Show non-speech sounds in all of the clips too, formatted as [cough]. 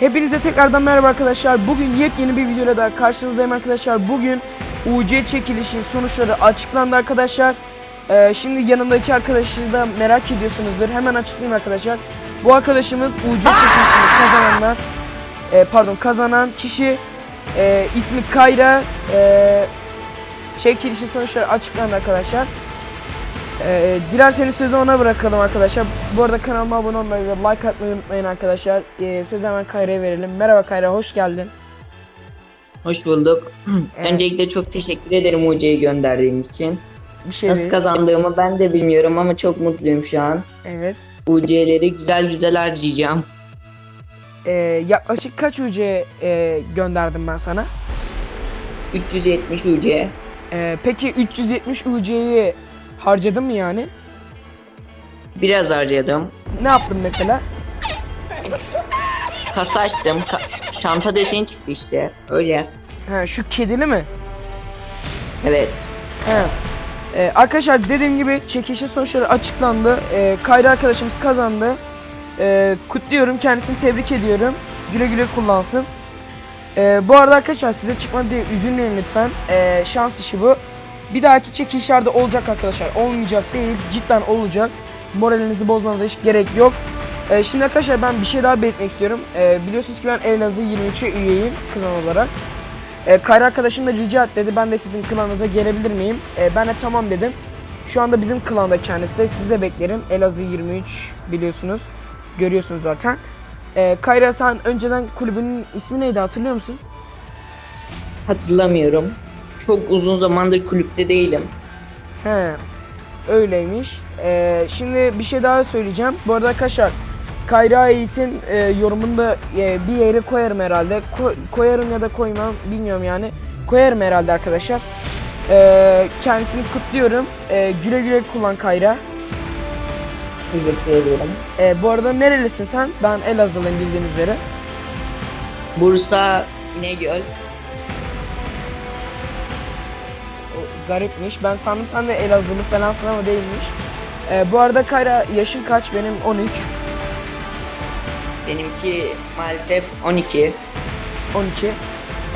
Hepinize tekrardan merhaba arkadaşlar. Bugün yepyeni bir videoyla daha karşınızdayım arkadaşlar. Bugün UC çekilişin sonuçları açıklandı arkadaşlar. Ee, şimdi yanımdaki arkadaşı da merak ediyorsunuzdur. Hemen açıklayayım arkadaşlar. Bu arkadaşımız UC çekilişini kazananlar. e, pardon kazanan kişi e, ismi Kayra. E, çekilişin sonuçları açıklandı arkadaşlar. Ee, dilerseniz sözü ona bırakalım arkadaşlar. Bu arada kanalıma abone olmayı ve like atmayı unutmayın arkadaşlar. Ee, sözü hemen Kayra'ya verelim. Merhaba Kayra, hoş geldin. Hoş bulduk. [clears throat] Evet. Öncelikle çok teşekkür ederim UC'yi gönderdiğin için. Bir şey Nasıl değil. kazandığımı ben de bilmiyorum ama çok mutluyum şu an. Evet. UC'leri güzel güzel harcayacağım. Ee, yaklaşık kaç UC e, gönderdim ben sana? 370 UC. Ee, peki 370 UC'yi harcadın mı yani? Biraz harcadım. Ne yaptın mesela? Kasa açtım. Ka- çanta deseni çıktı işte. Öyle. Ha, şu kedili mi? Evet. He. Ee, arkadaşlar dediğim gibi çekişin sonuçları açıklandı. Ee, Kayra arkadaşımız kazandı. Ee, kutluyorum kendisini tebrik ediyorum. Güle güle kullansın. Ee, bu arada arkadaşlar size çıkmadı diye üzülmeyin lütfen. Ee, şans işi bu. Bir dahaki çekişlerde olacak arkadaşlar. Olmayacak değil cidden olacak. Moralinizi bozmanıza hiç gerek yok. Ee, şimdi arkadaşlar ben bir şey daha belirtmek istiyorum. Ee, biliyorsunuz ki ben Elazığ 23'e üyeyim klan olarak. E, Kayra arkadaşım da rica et dedi. Ben de sizin klanınıza gelebilir miyim? E, ben de tamam dedim. Şu anda bizim klanda kendisi de. Sizi de beklerim. Elazığ 23 biliyorsunuz. Görüyorsunuz zaten. E, Kayra sen önceden kulübünün ismi neydi hatırlıyor musun? Hatırlamıyorum. Çok uzun zamandır kulüpte değilim. He. Öyleymiş. E, şimdi bir şey daha söyleyeceğim. Bu arada arkadaşlar Kayra Yiğit'in e, yorumunu da e, bir yere koyarım herhalde. Ko- koyarım ya da koymam bilmiyorum yani. Koyarım herhalde arkadaşlar. E, kendisini kutluyorum. E, güle güle kullan Kayra. Teşekkür ederim. E, bu arada nerelisin sen? Ben Elazığlıyım bildiğiniz üzere. Bursa İnegöl. Garipmiş. Ben sandım sen de Elazığlı falan ama değilmiş. E, bu arada Kayra yaşın kaç? Benim 13. Benimki maalesef 12. 12.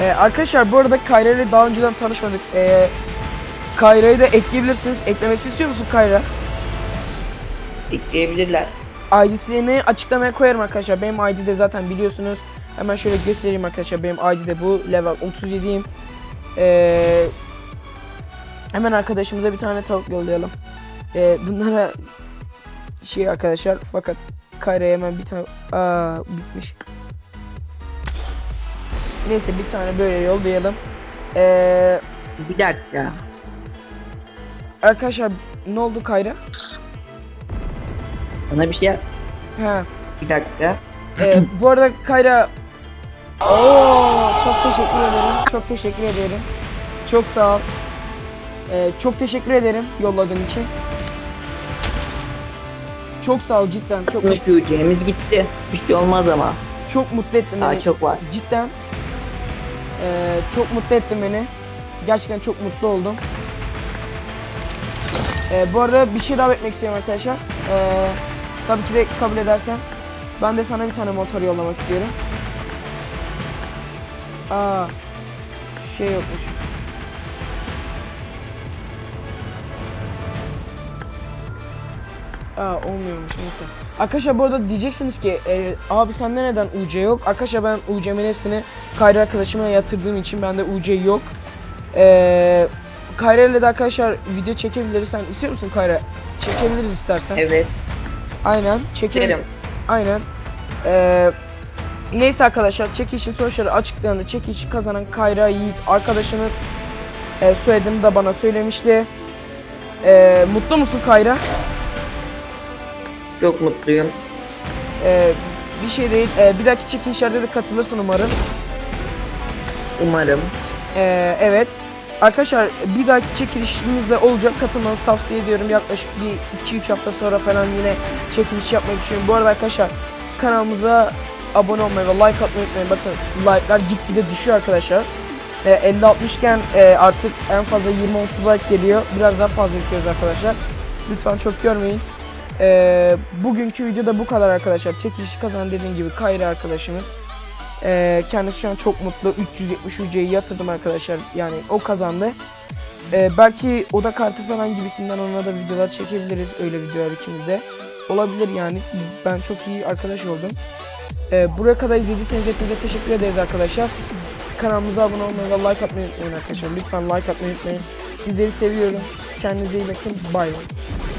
Ee, arkadaşlar bu arada Kayra ile daha önceden tanışmadık. Ee, Kayra'yı da ekleyebilirsiniz. Eklemesi istiyor musun Kayra? Ekleyebilirler. ID'sini açıklamaya koyarım arkadaşlar. Benim ID de zaten biliyorsunuz. Hemen şöyle göstereyim arkadaşlar. Benim ID de bu. Level 37'yim. Ee, hemen arkadaşımıza bir tane tavuk yollayalım. Ee, bunlara şey arkadaşlar fakat Kayra'ya hemen bir tane aa bitmiş. Neyse bir tane böyle yollayalım. Ee, Bir dakika. arkadaşlar ne oldu Kayra? Sana bir şey yap. Ha. Bir dakika. Ee, bu arada Kayra Oo, çok teşekkür ederim. Çok teşekkür ederim. Çok sağ ol. Ee, çok teşekkür ederim yolladığın için. Çok sağ ol cidden. Çok Konuş UC'miz gitti. Bir şey olmaz ama. çok mutlu ettin Daha beni. çok var. Cidden. Ee, çok mutlu ettin beni. Gerçekten çok mutlu oldum. Ee, bu arada bir şey daha etmek istiyorum arkadaşlar. Ee, tabii ki de kabul edersen. Ben de sana bir tane motor yollamak istiyorum. Aa, şey yokmuş. Aa olmuyormuş neyse. Arkadaşlar bu arada diyeceksiniz ki e, abi sende neden UC yok? Arkadaşlar ben UC'min hepsini Kayra arkadaşıma yatırdığım için bende UC yok. Eee Kayra ile de arkadaşlar video çekebiliriz. Sen istiyor musun Kayra? Çekebiliriz istersen. Evet. Aynen. Çekelim. İsterim. Aynen. Ee, neyse arkadaşlar çekilişin sonuçları açıklandı. Çekilişi kazanan Kayra Yiğit arkadaşımız e, soyadını da bana söylemişti. Ee, mutlu musun Kayra? Çok mutluyum. Ee, bir şey değil. Ee, bir dahaki çekilişlerde de katılırsın umarım. Umarım. Ee, evet. Arkadaşlar bir dahaki çekilişimiz de olacak. Katılmanızı tavsiye ediyorum. Yaklaşık bir 2-3 hafta sonra falan yine çekiliş yapmayı düşünüyorum. Bu arada arkadaşlar kanalımıza abone olmayı ve like atmayı unutmayın. Bakın like'lar gitgide düşüyor arkadaşlar. Ee, 50-60 iken e, artık en fazla 20-30 like geliyor. Biraz daha fazla istiyoruz arkadaşlar. Lütfen çok görmeyin. Ee, bugünkü videoda bu kadar arkadaşlar. Çekilişi kazanan dediğim gibi Kayra arkadaşımız. Ee, kendisi şu an çok mutlu. 370 UC'yi yatırdım arkadaşlar. Yani o kazandı. Ee, belki oda kartı falan gibisinden ona da videolar çekebiliriz. Öyle videolar ikimiz de. Olabilir yani. Ben çok iyi arkadaş oldum. Ee, buraya kadar izlediyseniz hepinize teşekkür ederiz arkadaşlar. Kanalımıza abone olmayı ve like atmayı unutmayın arkadaşlar. Lütfen like atmayı unutmayın. Sizleri seviyorum. Kendinize iyi bakın. Bay bay.